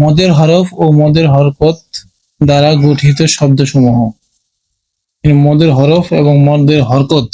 মদের হরফ ও মদের হরকত দ্বারা গঠিত শব্দসমূহ। মদের হরফ এবং মদের হরকত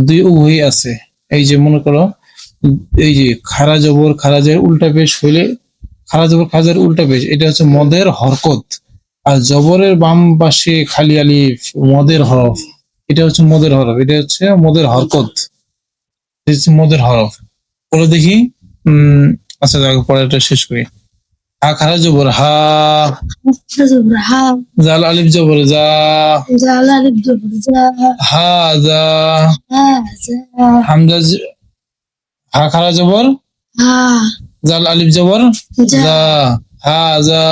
দুই উভয়ই আছে। এই যে মনে করো, এই যে খারা জবর খারাজের উল্টা পেশ হইলে, খারা জবর খারাজের উল্টা পেশ, এটা হচ্ছে মদের হরকত। আর জবরের বাম পাশে খালি আলিফ, মদের হরফ, এটা হচ্ছে মদের হরফ, এটা হচ্ছে মদের হরকত। এটা মদের হরফ। বলে দেখি, উম আচ্ছা পরে পরেরটা শেষ করি। হা খারা জবর হা। জবর হা। জাল আলিফ জবর যা। জাল আলিফ জবর জা হা জা হামজা হা খারা জবর হা। জাল আলিফ জবর হা জা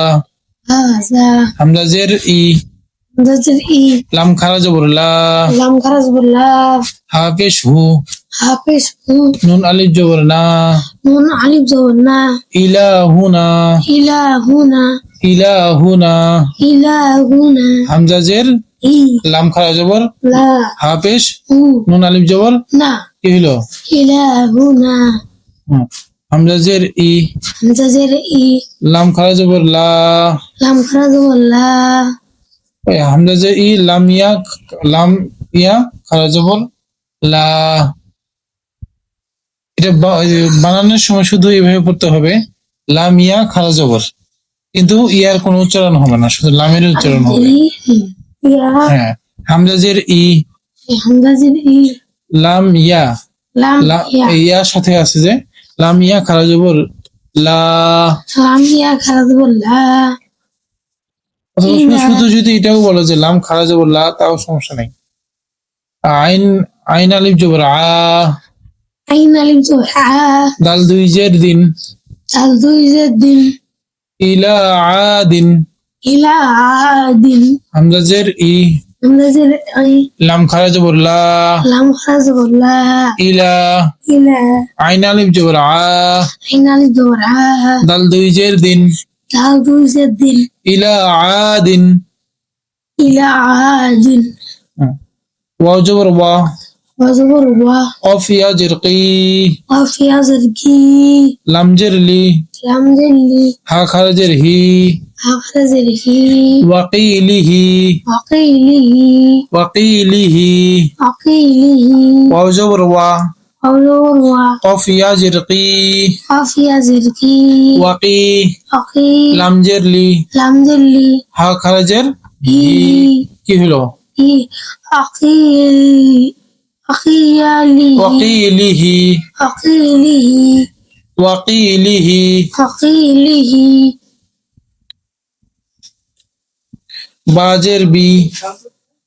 হামজা জের ই। লাম খারা জবর লা। লাম খারাজ বল্লা হা পেশ হু। হাফেজ নুন আলিফ জবর না নুন আলিফ জবর না ইলাহুনা ইলাহুনা ইলাহুনা ইলাহুনা হামজা জের ই লাম খারা জবর লা হা পেশ হু নুন আলিফ জবর না কি হলো ইলাহুনা হুম। হামজা জের ই জজর ই লাম খারা জবর লা লাম খারাজ বল্লা ওই হামজা জের ই লাম ইয়া লাম ইয়া খারা জবর লা এটা বানানোর সময় শুধু এইভাবে পড়তে হবে লাম ইয়া খারা জবর। কিন্তু ইয়ার কোনো উচ্চারণ হবে না শুধু লামের উচ্চারণ হবে। হ্যাঁ হামজা জের ই হামজাজের ই। লাম ইয়া। লাম ইয়া। ইয়ার সাথে আছে যে লাম ইয়া খারা জবর লা। লাম ইয়া বল্লা অথবা শুধু- শুধু যদি এটাও বলো যে লাম খারা জবর লা তাও সমস্যা নেই। আইন আইন আলিফ জবর আ। আইন আলিফ জবর আ দাল দুই জের দিন তাল দুই জের দিন ইলা আদিন ইলা আদিন হামজা জের ই হামজাজের ই লাম খারা জবর লা লাম খারাজ বল্লা ইলা ইলা আইন আলিফ জবর আ আইন আলিফ জবর আ দাল দুই জের দিন তাল দুই জের দিন ইলা আদিন ইলা আদিন ওয়াও জবর ওয়া وزبر وا অফ ইয়া জের কি وفي زرقي লাম জের লি لم ذلي হা খারা জের হি آخر زرقي ওয়াকিলিহি وقيله ওয়াকিলিহি وقيله ওয়াও জবর ওয়া وزبر وا অফ ইয়া জের কি وفي زرقي ওয়াকি وقي লাম জের লি لم ذلي হা খারা জের হি কি হলো أقيل أقيله وقيله وقيله وقيله وقيله وقيله باجر بي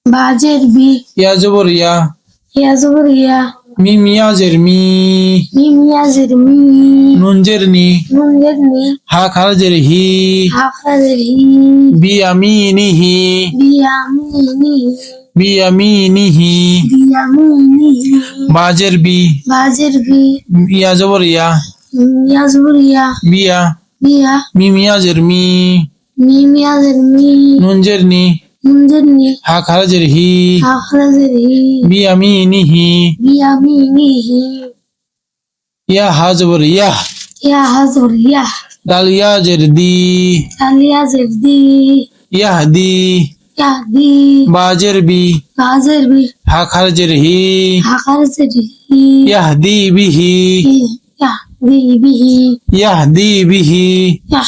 باجر بي يا جبر يا يا جبر يا ميم يا جرمي ميم يا جرمي نون جرني نون جرني ها خرج رهي ها خرج رهي بيمينه بيمينه জের হি বি আমিনিহি বিয়ামিনি বি আমিনিহি বিয়ামিনি বাজের বি বাজের বি ইয়া জবর ইয়া ইয়া জবর ইয়া বিয়া। বিয়া। মিম ইয়া জের মি মিম ইয়া জের মি নুন জের নি নুন নি হা খারা হি আখরা জের হি বি আমিনিহি ইয়া হা জবর ইয়া ইয়া হাজর ইয়া দাল ইয়া জের দি আলিয়া জের দি ইয়াহ দি ইয়া দি। বাজের বি। বাজের বি। হা খারা জের হি। আখরা জের হি। ইয়াহ দি বিহি ইয়া দি বিহি ইয়াহ দি বিহি ইয়া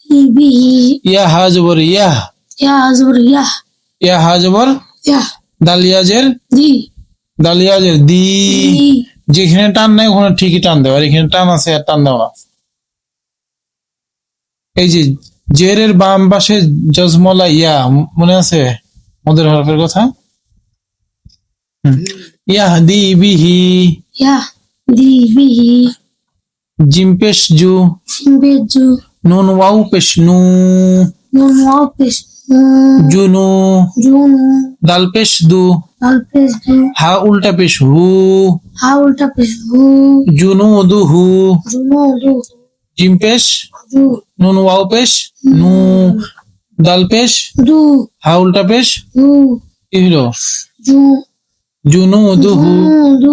দি বিহি ইয়া হা জবর ইয়া হাজর ইয়া ইয়া হা ইয়া দাল জের। দি। দাল জের দি। দি। যেখানে টান নাই ওখানে ঠিকই টান দেওয়া। আর এখানে টান আছে আর টান দেওয়া। এই যে জেরের বাম পাশে জজমলা ইয়া মনে আছে মদের হরফের কথা? হুম। ইয়াহ বিহি ইয়া দি বিহি জিম পেশ জু বেজু নুন ওয়াউ পেশ নু নুন ওয়াপিস জুনু। জুন। দাল পেশ দু আলপেস দু হা উল্টা পেশ হু হাউলটা পেস হু জুনু দু হু জুনো দু জিম পেশ নুন ওয়াউ পেশ নু দাল পেশ হা উল্টা পেশ কি হলো? জুনু দু হু জু দু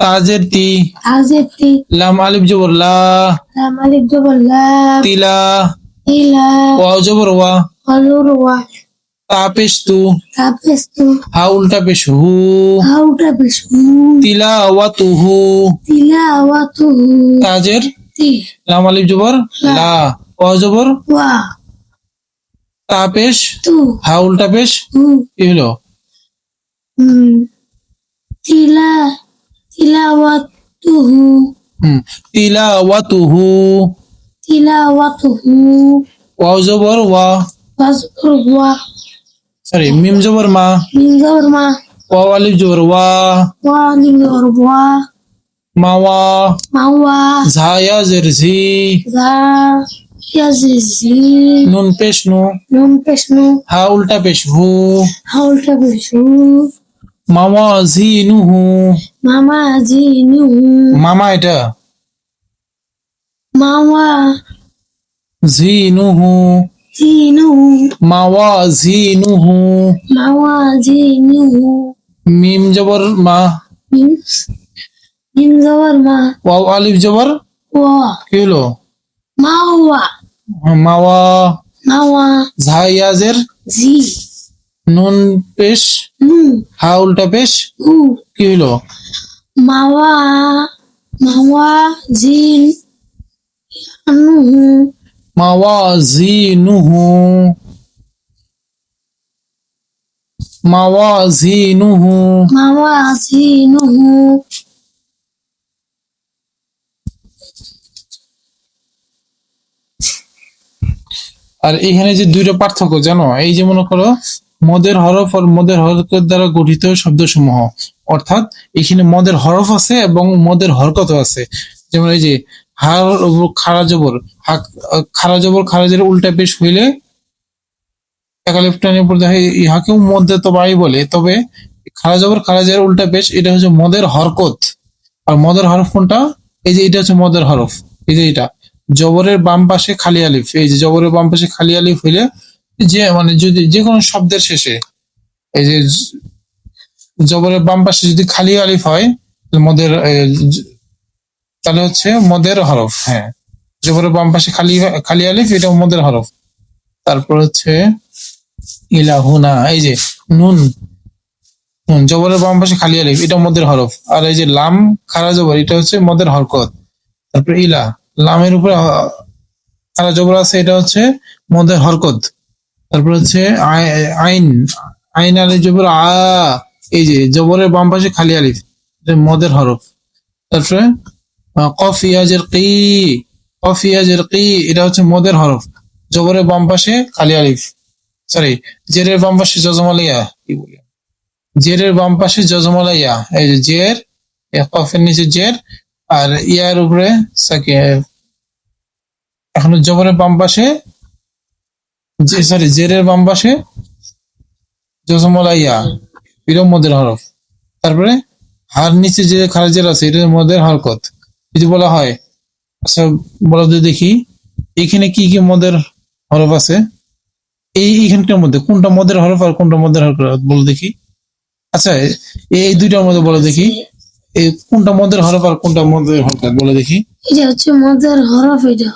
তাজের তি। হাজের তি। লাম আলিফ জবর লা। লাম আলিফ জবর লা। তিলা। ইলা ওয়াও জবর ওয়া। ওয়া। তা পেশ তু। তাপেস তু। হা উল্টা পেশ হু। হাউটা পেশু তিলা ওয়া তুহু তিলা ওয়া তু তাজের লাম আলিফ জবর। লা। ওয়াও জবর। ওয়া। তা পেশ। হা উল্টা পেশ। কি হলো? তিলা তিলা ওয়া তুহু হুম তিলা ওয়া তুহু তিলা ওয়া। ওয়াও জবর ওয়া। সরি মিম জবর মা। মিম জবর মা। ওয়াও আলিফ জবর ওয়া। ওয়া জবর ওয়া। নুন পেশ নু নুন পেশনু হা উল্টা পেশ হু হাউলটা পেশু মামা জি নুহু মামা জিনু মামা এটা মাওয়া জি নুহু জিনু মাওয়া জি নুহু মাওয়া জিনু মিম জবর মা মিম মিম জবর মা। ওয়াও আলিফ জবর ওয়া। কি হলো? মাওয়া। মাওয়া। মাওয়া। ঝা। ইয়া জের জি নুন পেশ? নু। হা উল্টা পেশ? উ কি হলো? মাওয়া। মাওয়া জিন। নু মাওয়া জি নুহু মাওয়া জি নুহু মাওয়া জিনু আর এখানে যে দুইটা পার্থক্য, জানো? এই যে মনে করো, মদের হরফ আর মদের হরকত দ্বারা গঠিত শব্দসমূহ। অর্থাৎ, এখানে মদের হরফ আছে এবং মদের হরকত আছে। যেমন এই যে, হার খারা জবর। খারা জবর খারাজের উল্টা পেশ হইলে একালিফ টানের পর দেখে ইহাকেও মধ্যে তো বাই বলে। তবে, খারা জবর খারাজের উল্টা পেশ, এটা হচ্ছে মদের হরকত। আর মদের হরফ কোনটা? এই যে, এটা হচ্ছে মদের হরফ। এই যে, এটা। জবরের বাম পাশে খালি আলিফ। এই যে জবরের বাম পাশে খালি আলিফ হইলে যে মানে যদি যে কোনো শব্দের শেষে এই যে জবরের বাম পাশে যদি খালি আলিফ হয় মদের তাহলে হচ্ছে মদের হরফ হ্যাঁ। জবরের বাম পাশে খালি খালি আলিফ এটা মদের হরফ। তারপর হচ্ছে ইলাহুনা, এই যে নুন। নুন, জবরের বাম পাশে খালি আলিফ এটা মদের হরফ। আর এই যে লাম, খারা জবর, এটা হচ্ছে মদের হরকত। তারপর ইলা লামের উপরে খারা জবর আছে এটা হচ্ছে মদের হরকত। তারপর হচ্ছে আই- আইন আইন আলিফ জবর আ এই যে জবরের বাম পাশে খালি আলিফ মদের হরফ। তারপরে আহ, কফ ইয়াজের কি কফ ইয়াজের কি এটা হচ্ছে মদের হরফ। জবরের বাম পাশে খালি আলিফ সরি জেরের বাম পাশে জজমালিয়া কি বলি জেরের বাম পাশে জজমালাইয়া এই যে জের কফের নিচে জের আর ইয়ার উপরে, সাকে, এখন জবরের বাম পাশে সরি জেরের বাম পাশে, জজমালাইয়া এটা মদের হরফ। তারপরে, হার নিচে যে খারাজের আছে, এটা মদের হরকত। যদি বলা হয় আচ্ছা বলা যদি দেখি, এখানে কি কি মদের হরফ আছে? এই এইখানটার মধ্যে, কোনটা মদের হরফ আর কোনটা মদের হরফ বলে দেখি। আচ্ছা এই দুইটার মধ্যে বলে দেখি। এই কোনটা মদের হরফ আর কোনটা মদের হরকত বলে দেখি? এটা হচ্ছে মদের হরফ এটা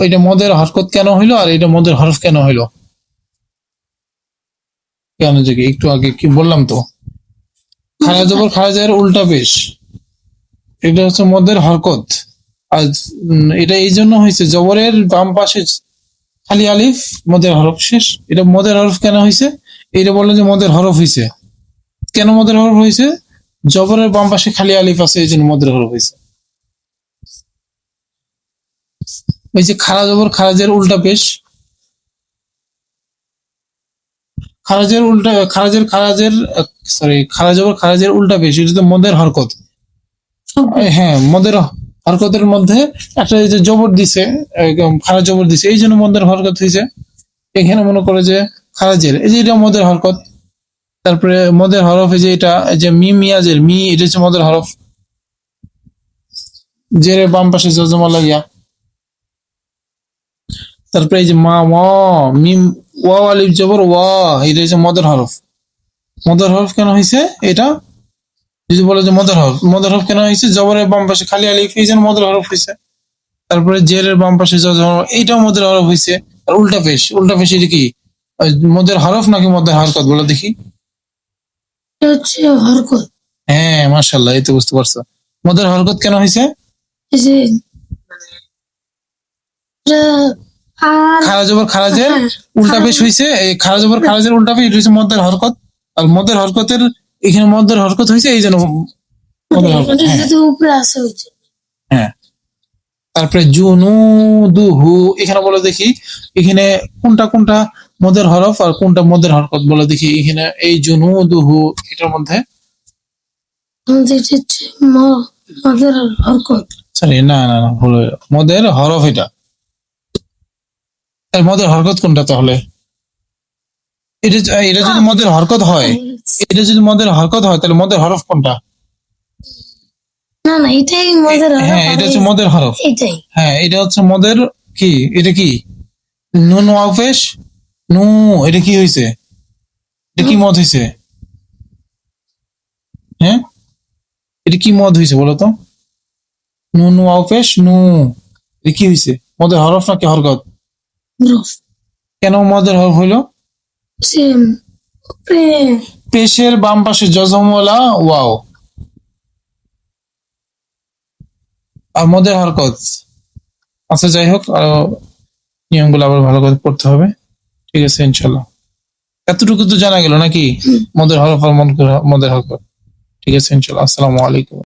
এটা মদের হরকত কেন হইল আর এটা মদের হরফ কেন হইল? কেন যে একটু আগে কি বললাম তো? খারা জবর খারাজের উল্টা বেশ। এটা হচ্ছে মদের হরকত। আর এটা এই জন্য হয়েছে জবরের বাম পাশে খালি আলিফ মদের হরফ শেষ। এটা মদের হরফ কেন হয়েছে এটা বলল যে মদের হরফ হয়েছে কেন মদের হরফ হয়েছে জবরের বাম পাশে খালি আলিফ আছে এই জন্য মদের হরফ হয়েছে। ওই যে খারা জবর খারাজের উল্টা পেশ। খারাজের উল্টা খারাজের খারাজের সরি খারা জবর খারাজের উল্টা পেশ এটা তো মদের হরকত। হ্যাঁ মদের হরকতের মধ্যে একটা যে জবর দিছে খারাজ জবর দিছে এই জন্য মদের হরকত হয়েছে। এখানে মনে করে যে খারাজের এই যে এটা মদের হরকত। তারপরে মদের হরফ এই যে এটা যে মি মিয়াজের, মি এটা হচ্ছে মদের হরফ। জেরে বাম পাশে জজমা লাগিয়া। তারপরে এই যে মা ওয়া মিম ওয়া আলিফ জবর, ওয়া, এটা হচ্ছে মদের হরফ। মদের হরফ কেন হয়েছে এটা? যদি বলে যে মদের হরফ মদের হরফ কেন হয়েছে জবরের বাম পাশে খালি আলিফ, এই জন্য মদের হরফ হয়েছে তারপরে জেরের বাম পাশে জজম, এইটাও মদের হরফ হয়েছে আর উল্টা পেশ উল্টা পেশ এটা কি? মদের হরফ নাকি মদের হরকত, বলো দেখি। হচ্ছে হরকত। হ্যাঁ মাশাল্লাহ এই তো বুঝতে পারছ। মদের হরকত কেন হয়েছে? যে এটা আর খারাজের হ্যাঁ, উল্টা পেশ হয়েছে এই খারা জবর খারাজের উল্টা পেশ হচ্ছে মদের হরকত। আর মদের হরকতের এখানে মদের হরকত হয়েছে এই জন্য হ্যাঁ। হ্যাঁ। তারপরে জুনু দুহু এখানে বলে দেখি এখানে কোনটা কোনটা? মদের হরফ আর কোনটা মদের হরকত বলে দেখি এখানে এই জুনু দুহু এটার মধ্যে? মদের হরকত সরি না না না ভুল মদের হরফ এটা। মদের হরকত কোনটা তাহলে? এটা এটা যদি মদের হরকত হয় এটা যদি মদের হরকত হয় তাহলে মদের হরফ কোনটা? না না এটাই মদের হরফ হ্যাঁ এটা হচ্ছে মদের হরফ। এটাই। হ্যাঁ এটা হচ্ছে মদের কি? এটা কি? নুন ওয়াফেশ নু এটা কি হয়েছে এটা কি মদ হয়েছে হ্যাঁ? এটা কি মদ হয়েছে বলো তো? নুন ওয়াফেশ নু। এটা কি হয়েছে মদের হরফ নাকি হরকত? কেন মদের হরফ হইল? পেশের বাম পাশে জজমওয়ালা ওয়াও। আর মদের হরকত। আচ্ছা যাই হোক আরও নিয়মগুলো আবার ভালো করে পড়তে হবে। ঠিক আছে ইনশাল্লাহ। এতটুকু তো জানা গেল নাকি? মদের হরফ আর মন- মদের হক। ঠিক আছে ইনশাল্লাহ। আসসালামু আলাইকুম।